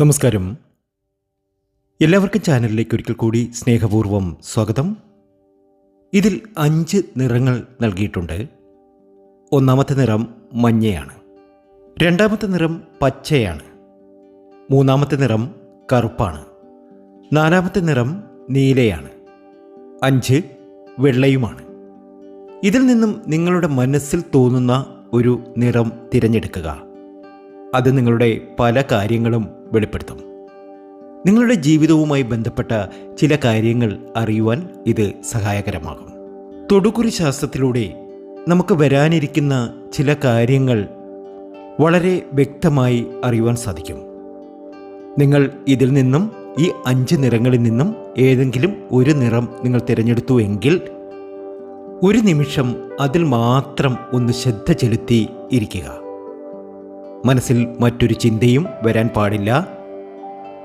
നമസ്കാരം. എല്ലാവർക്കും ചാനലിലേക്ക് ഒരിക്കൽ കൂടി സ്നേഹപൂർവം സ്വാഗതം. ഇതിൽ അഞ്ച് നിറങ്ങൾ നൽകിയിട്ടുണ്ട്. ഒന്നാമത്തെ നിറം മഞ്ഞയാണ്. രണ്ടാമത്തെ നിറം പച്ചയാണ്. മൂന്നാമത്തെ നിറം കറുപ്പാണ്. നാലാമത്തെ നിറം നീലയാണ്. അഞ്ച് വെള്ളയുമാണ്. ഇതിൽ നിന്നും നിങ്ങളുടെ മനസ്സിൽ തോന്നുന്ന ഒരു നിറം തിരഞ്ഞെടുക്കുക. അത് നിങ്ങളുടെ പല കാര്യങ്ങളും വെളിപ്പെടുത്തും. നിങ്ങളുടെ ജീവിതവുമായി ബന്ധപ്പെട്ട ചില കാര്യങ്ങൾ അറിയുവാൻ ഇത് സഹായകരമാകും. തൊടുകുറി ശാസ്ത്രത്തിലൂടെ നമുക്ക് വരാനിരിക്കുന്ന ചില കാര്യങ്ങൾ വളരെ വ്യക്തമായി അറിയുവാൻ സാധിക്കും. നിങ്ങൾ ഇതിൽ നിന്നും ഈ അഞ്ച് നിറങ്ങളിൽ നിന്നും ഏതെങ്കിലും ഒരു നിറം നിങ്ങൾ തിരഞ്ഞെടുത്തു എങ്കിൽ ഒരു നിമിഷം അതിൽ മാത്രം ഒന്ന് ശ്രദ്ധ ചെലുത്തി ഇരിക്കുക. മനസ്സിൽ മറ്റൊരു ചിന്തയും വരാൻ പാടില്ല.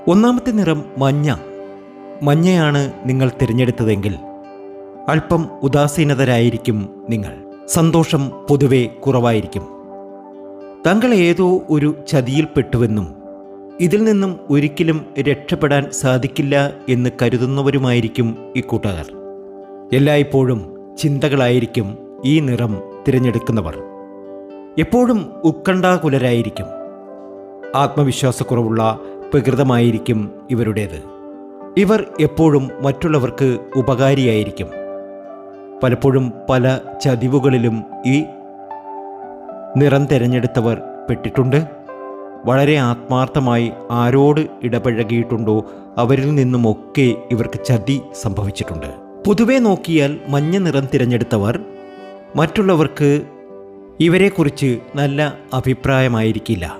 ഒന്നാമത്തെ നിറം മഞ്ഞ. മഞ്ഞയാണ് നിങ്ങൾ തിരഞ്ഞെടുത്തതെങ്കിൽ അല്പം ഉദാസീനതരായിരിക്കും നിങ്ങൾ. സന്തോഷം പൊതുവെ കുറവായിരിക്കും. താങ്കൾ ഏതോ ഒരു ചതിയിൽപ്പെട്ടുവെന്നും ഇതിൽ നിന്നും ഒരിക്കലും രക്ഷപ്പെടാൻ സാധിക്കില്ല എന്ന് കരുതുന്നവരുമായിരിക്കും ഇക്കൂട്ടുകാർ എല്ലായ്പ്പോഴും ചിന്തകളായിരിക്കും ഈ നിറം തിരഞ്ഞെടുക്കുന്നവർ. എപ്പോഴും ഉത്കണ്ഠാകുലരായിരിക്കും. ആത്മവിശ്വാസക്കുറവുള്ള പ്രകൃതമായിരിക്കും ഇവരുടേത്. ഇവർ എപ്പോഴും മറ്റുള്ളവർക്ക് ഉപകാരിയായിരിക്കും. പലപ്പോഴും പല ചതിവുകളിലും ഈ നിറം തിരഞ്ഞെടുത്തവർ പെട്ടിട്ടുണ്ട്. വളരെ ആത്മാർത്ഥമായി ആരോട് ഇടപഴകിയിട്ടുണ്ടോ അവരിൽ നിന്നുമൊക്കെ ഇവർക്ക് ചതി സംഭവിച്ചിട്ടുണ്ട്. പൊതുവെ നോക്കിയാൽ മഞ്ഞ നിറം തിരഞ്ഞെടുത്തവർ മറ്റുള്ളവർക്ക് ഇവരെക്കുറിച്ച് നല്ല അഭിപ്രായമായിരിക്കില്ല.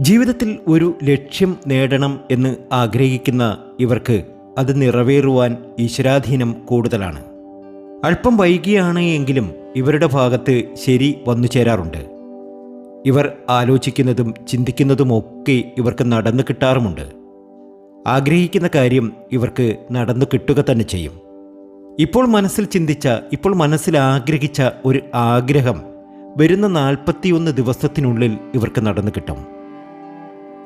ജീവിതത്തിൽ ഒരു ലക്ഷ്യം നേടണം എന്ന് ആഗ്രഹിക്കുന്ന ഇവർക്ക് അത് നിറവേറുവാൻ ഈശ്വരാധീനം കൂടുതലാണ്. അല്പം വൈകിയാണ് എങ്കിലും ഇവരുടെ ഭാഗത്ത് ശരി വന്നു ചേരാറുണ്ട്. ഇവർ ആലോചിക്കുന്നതും ചിന്തിക്കുന്നതുമൊക്കെ ഇവർക്ക് നടന്നു കിട്ടാറുമുണ്ട്. ആഗ്രഹിക്കുന്ന കാര്യം ഇവർക്ക് നടന്നു കിട്ടുക തന്നെ ചെയ്യും. ഇപ്പോൾ മനസ്സിൽ ചിന്തിച്ച ഇപ്പോൾ മനസ്സിൽ ആഗ്രഹിച്ച ഒരു ആഗ്രഹം വരുന്ന നാൽപ്പത്തിയൊന്ന് ദിവസത്തിനുള്ളിൽ ഇവർക്ക് നടന്നു കിട്ടും.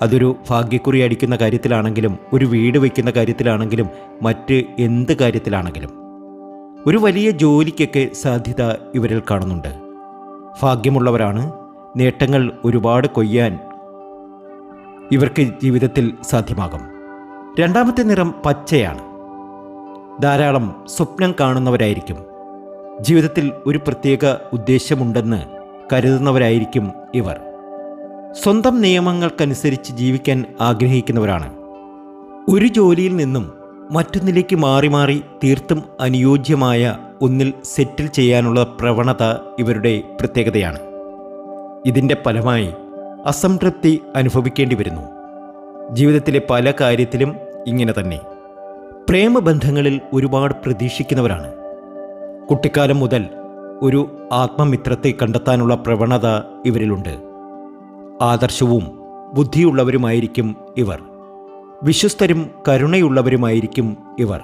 അതൊരു ഭാഗ്യക്കുറി അടിക്കുന്ന കാര്യത്തിലാണെങ്കിലും ഒരു വീട് വയ്ക്കുന്ന കാര്യത്തിലാണെങ്കിലും മറ്റ് എന്ത് കാര്യത്തിലാണെങ്കിലും. ഒരു വലിയ ജോലിക്കൊക്കെ സാധ്യത ഇവരിൽ കാണുന്നുണ്ട്. ഭാഗ്യമുള്ളവരാണ് നേട്ടങ്ങൾ ഒരുപാട് കൊയ്യാൻ ഇവർക്ക് ജീവിതത്തിൽ സാധ്യമാകും. രണ്ടാമത്തെ നിറം പച്ചയാണ്. ധാരാളം സ്വപ്നം കാണുന്നവരായിരിക്കും. ജീവിതത്തിൽ ഒരു പ്രത്യേക ഉദ്ദേശമുണ്ടെന്ന് കരുതുന്നവരായിരിക്കും ഇവർ. സ്വന്തം നിയമങ്ങൾക്കനുസരിച്ച് ജീവിക്കാൻ ആഗ്രഹിക്കുന്നവരാണ്. ഒരു ജോലിയിൽ നിന്നും മറ്റൊന്നിലേക്ക് മാറി മാറി തീർത്തും അനുയോജ്യമായ ഒന്നിൽ സെറ്റിൽ ചെയ്യാനുള്ള പ്രവണത ഇവരുടെ പ്രത്യേകതയാണ്. ഇതിന്റെ ഫലമായി അസംതൃപ്തി അനുഭവിക്കേണ്ടി വരുന്നു. ജീവിതത്തിലെ പല കാര്യത്തിലും ഇങ്ങനെ തന്നെ. പ്രേമബന്ധങ്ങളിൽ ഒരുപാട് പ്രതീക്ഷിക്കുന്നവരാണ്. കുട്ടിക്കാലം മുതൽ ഒരു ആത്മമിത്രത്തെ കണ്ടെത്താനുള്ള പ്രവണത ഇവരിലുണ്ട്. ആദർശവും ബുദ്ധിയുള്ളവരുമായിരിക്കും ഇവർ. വിശ്വസ്തരും കരുണയുള്ളവരുമായിരിക്കും ഇവർ.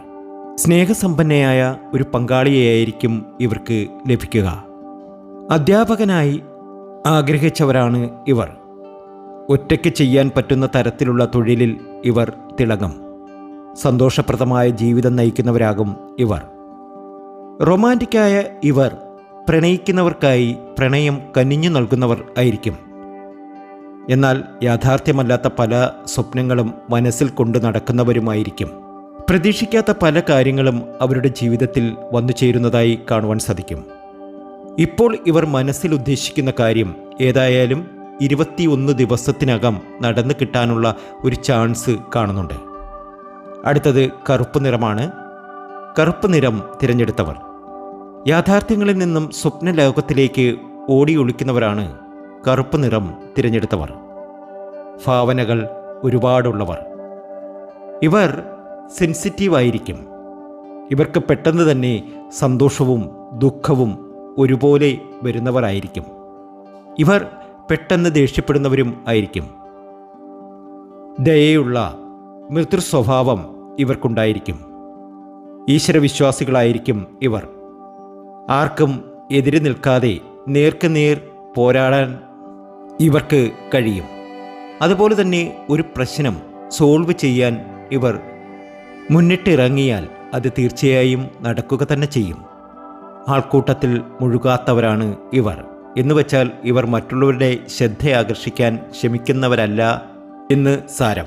സ്നേഹസമ്പന്നയായ ഒരു പങ്കാളിയെയായിരിക്കും ഇവർക്ക് ലഭിക്കുക. അധ്യാപകനായി ആഗ്രഹിച്ചവരാണ് ഇവർ. ഒറ്റയ്ക്ക് ചെയ്യാൻ പറ്റുന്ന തരത്തിലുള്ള തൊഴിലിൽ ഇവർ തിളങ്ങും. സന്തോഷപ്രദമായ ജീവിതം നയിക്കുന്നവരാകും ഇവർ. റൊമാന്റിക്കായ ഇവർ പ്രണയിക്കുന്നവർക്കായി പ്രണയം കനിഞ്ഞു നൽകുന്നവർ ആയിരിക്കും. എന്നാൽ യാഥാർത്ഥ്യമല്ലാത്ത പല സ്വപ്നങ്ങളും മനസ്സിൽ കൊണ്ടു നടക്കുന്നവരുമായിരിക്കും. പ്രതീക്ഷിക്കാത്ത പല കാര്യങ്ങളും അവരുടെ ജീവിതത്തിൽ വന്നു ചേരുന്നതായി കാണുവാൻ സാധിക്കും. ഇപ്പോൾ ഇവർ മനസ്സിൽ ഉദ്ദേശിക്കുന്ന കാര്യം ഏതായാലും ഇരുപത്തിയൊന്ന് ദിവസത്തിനകം നടന്നു കിട്ടാനുള്ള ഒരു ചാൻസ് കാണുന്നുണ്ട്. അടുത്തത് കറുപ്പ് നിറമാണ്. കറുപ്പ് നിറം തിരഞ്ഞെടുത്തവർ. യാഥാർത്ഥ്യങ്ങളിൽ നിന്നും സ്വപ്ന ലോകത്തിലേക്ക് ഓടി ഒളിക്കുന്നവരാണ് കറുപ്പ് നിറം തിരഞ്ഞെടുത്തവർ. ഭാവനകൾ ഒരുപാടുള്ളവർ. ഇവർ സെൻസിറ്റീവ് ആയിരിക്കും. ഇവർക്ക് പെട്ടെന്ന് തന്നെ സന്തോഷവും ദുഃഖവും ഒരുപോലെ വരുന്നവരായിരിക്കും. ഇവർ പെട്ടെന്ന് ദേഷ്യപ്പെടുന്നവരും ആയിരിക്കും. ദയയുള്ള മൃദു സ്വഭാവം ഇവർക്കുണ്ടായിരിക്കും. ഈശ്വരവിശ്വാസികളായിരിക്കും ഇവർ. ആർക്കും എതിരെ നിൽക്കാതെ നേർക്ക് നേർ പോരാടാൻ ഇവർക്ക് കഴിയും. അതുപോലെ തന്നെ ഒരു പ്രശ്നം സോൾവ് ചെയ്യാൻ ഇവർ മുന്നിട്ടിറങ്ങിയാൽ അത് തീർച്ചയായും നടക്കുക തന്നെ ചെയ്യും. ആൾക്കൂട്ടത്തിൽ മുഴുകാത്തവരാണ് ഇവർ. എന്നുവെച്ചാൽ ഇവർ മറ്റുള്ളവരുടെ ശ്രദ്ധ ആകർഷിക്കാൻ ശ്രമിക്കുന്നവരല്ല എന്ന് സാരം.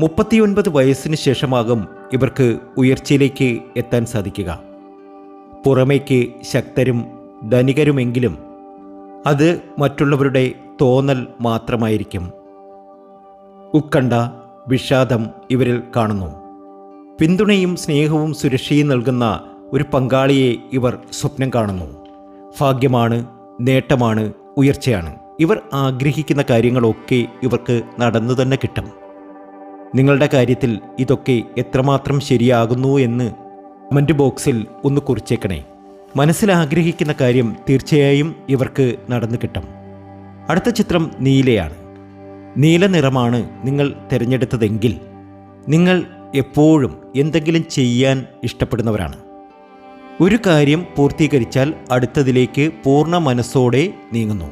മുപ്പത്തിയൊൻപത് വയസ്സിന് ശേഷമാകും ഇവർക്ക് ഉയർച്ചയിലേക്ക് എത്താൻ സാധിക്കുക. പുറമേക്ക് ശക്തരും ധനികരുമെങ്കിലും അത് മറ്റുള്ളവരുടെ തോന്നൽ മാത്രമായിരിക്കും. ഉത്കണ്ഠ വിഷാദം ഇവരിൽ കാണുന്നു. പിന്തുണയും സ്നേഹവും സുരക്ഷയും നൽകുന്ന ഒരു പങ്കാളിയെ ഇവർ സ്വപ്നം കാണുന്നു. ഭാഗ്യമാണ് നേട്ടമാണ് ഉയർച്ചയാണ്. ഇവർ ആഗ്രഹിക്കുന്ന കാര്യങ്ങളൊക്കെ ഇവർക്ക് നടന്നു തന്നെ കിട്ടും. നിങ്ങളുടെ കാര്യത്തിൽ ഇതൊക്കെ എത്രമാത്രം ശരിയാകുന്നു എന്ന് കമന്റ് ബോക്സിൽ ഒന്ന് കുറിച്ചേക്കണേ. മനസ്സിൽ ആഗ്രഹിക്കുന്ന കാര്യം തീർച്ചയായും ഇവർക്ക് നടന്നു കിട്ടും. അടുത്ത ചിത്രം നീലയാണ്. നീല നിറമാണ് നിങ്ങൾ തിരഞ്ഞെടുത്തതെങ്കിൽ നിങ്ങൾ എപ്പോഴും എന്തെങ്കിലും ചെയ്യാൻ ഇഷ്ടപ്പെടുന്നവരാണ്. ഒരു കാര്യം പൂർത്തീകരിച്ചാൽ അടുത്തതിലേക്ക് പൂർണ മനസ്സോടെ നീങ്ങുന്നു.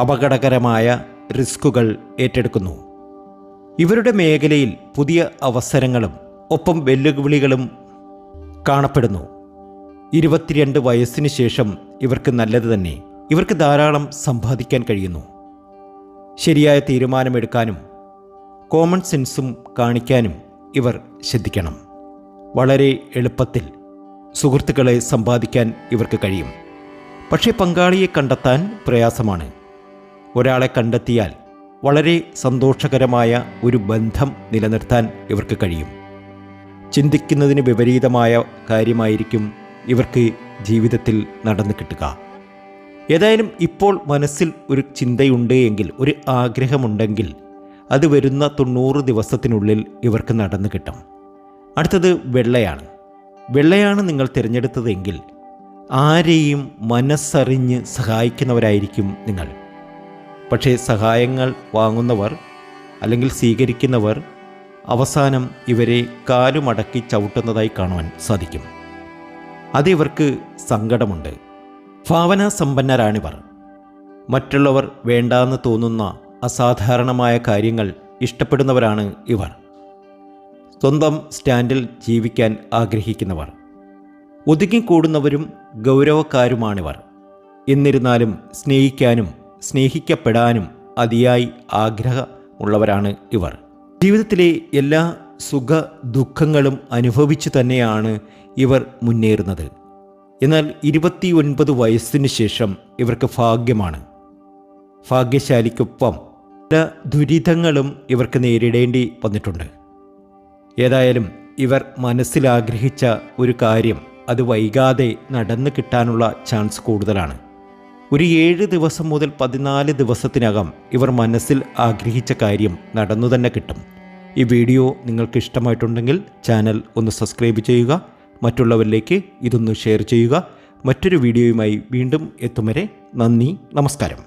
അപകടകരമായ റിസ്കുകൾ ഏറ്റെടുക്കുന്നു. ഇവരുടെ മേഖലയിൽ പുതിയ അവസരങ്ങളും ഒപ്പം വെല്ലുവിളികളും കാണപ്പെടുന്നു. ഇരുപത്തിരണ്ട് വയസ്സിന് ശേഷം ഇവർക്ക് നല്ലത് തന്നെ. ഇവർക്ക് ധാരാളം സമ്പാദിക്കാൻ കഴിയുന്നു. ശരിയായ തീരുമാനമെടുക്കാനും കോമൺ സെൻസും കാണിക്കാനും ഇവർ ശ്രദ്ധിക്കണം. വളരെ എളുപ്പത്തിൽ സുഹൃത്തുക്കളെ സമ്പാദിക്കാൻ ഇവർക്ക് കഴിയും. പക്ഷേ പങ്കാളിയെ കണ്ടെത്താൻ പ്രയാസമാണ്. ഒരാളെ കണ്ടെത്തിയാൽ വളരെ സന്തോഷകരമായ ഒരു ബന്ധം നിലനിർത്താൻ ഇവർക്ക് കഴിയും. ചിന്തിക്കുന്നതിന് വിപരീതമായ കാര്യമായിരിക്കും ഇവർക്ക് ജീവിതത്തിൽ നടന്നു കിട്ടുക. ഏതായാലും ഇപ്പോൾ മനസ്സിൽ ഒരു ചിന്തയുണ്ട് എങ്കിൽ ഒരു ആഗ്രഹമുണ്ടെങ്കിൽ അത് വരുന്ന തൊണ്ണൂറ് ദിവസത്തിനുള്ളിൽ ഇവർക്ക് നടന്നു കിട്ടും. അടുത്തത് വെള്ളയാണ്. വെള്ളയാണ് നിങ്ങൾ തിരഞ്ഞെടുത്തതെങ്കിൽ ആരെയും മനസ്സറിഞ്ഞ് സഹായിക്കുന്നവരായിരിക്കും നിങ്ങൾ. പക്ഷേ സഹായങ്ങൾ വാങ്ങുന്നവർ അല്ലെങ്കിൽ സ്വീകരിക്കുന്നവർ അവസാനം ഇവരെ കാലുമടക്കി ചവിട്ടുന്നതായി കാണുവാൻ സാധിക്കും. അതിവർക്ക് സങ്കടമുണ്ട്. ഭാവനാസമ്പന്നരാണിവർ. മറ്റുള്ളവർ വേണ്ടാന്ന് തോന്നുന്ന അസാധാരണമായ കാര്യങ്ങൾ ഇഷ്ടപ്പെടുന്നവരാണ് ഇവർ. സ്വന്തം സ്റ്റാൻഡിൽ ജീവിക്കാൻ ആഗ്രഹിക്കുന്നവർ. ഒതുങ്ങിക്കൂടുന്നവരും ഗൗരവക്കാരുമാണിവർ. എന്നിരുന്നാലും സ്നേഹിക്കാനും സ്നേഹിക്കപ്പെടാനും അതിയായി ആഗ്രഹമുള്ളവരാണ് ഇവർ. ജീവിതത്തിലെ എല്ലാ സുഖ ദുഃഖങ്ങളും അനുഭവിച്ചു തന്നെയാണ് ഇവർ മുന്നേറുന്നത്. എന്നാൽ ഇരുപത്തിയൊൻപത് വയസ്സിന് ശേഷം ഇവർക്ക് ഭാഗ്യമാണ്. ഭാഗ്യശാലിക്കൊപ്പം പല ദുരിതങ്ങളും ഇവർക്ക് നേരിടേണ്ടി വന്നിട്ടുണ്ട്. ഏതായാലും ഇവർ മനസ്സിലാഗ്രഹിച്ച ഒരു കാര്യം അത് വൈകാതെ നടന്നു കിട്ടാനുള്ള ചാൻസ് കൂടുതലാണ്. ഒരു ഏഴ് ദിവസം മുതൽ പതിനാല് ദിവസത്തിനകം ഇവർ മനസ്സിൽ ആഗ്രഹിച്ച കാര്യം നടന്നു തന്നെ കിട്ടും. ഈ വീഡിയോ നിങ്ങൾക്ക് ഇഷ്ടമായിട്ടുണ്ടെങ്കിൽ ചാനൽ ഒന്ന് സബ്സ്ക്രൈബ് ചെയ്യുക മറ്റുള്ളവരിലേക്ക് ഇതൊന്ന് ഷെയർ ചെയ്യുക. മറ്റൊരു വീഡിയോയുമായി വീണ്ടും എത്തും വരെ നന്ദി നമസ്കാരം.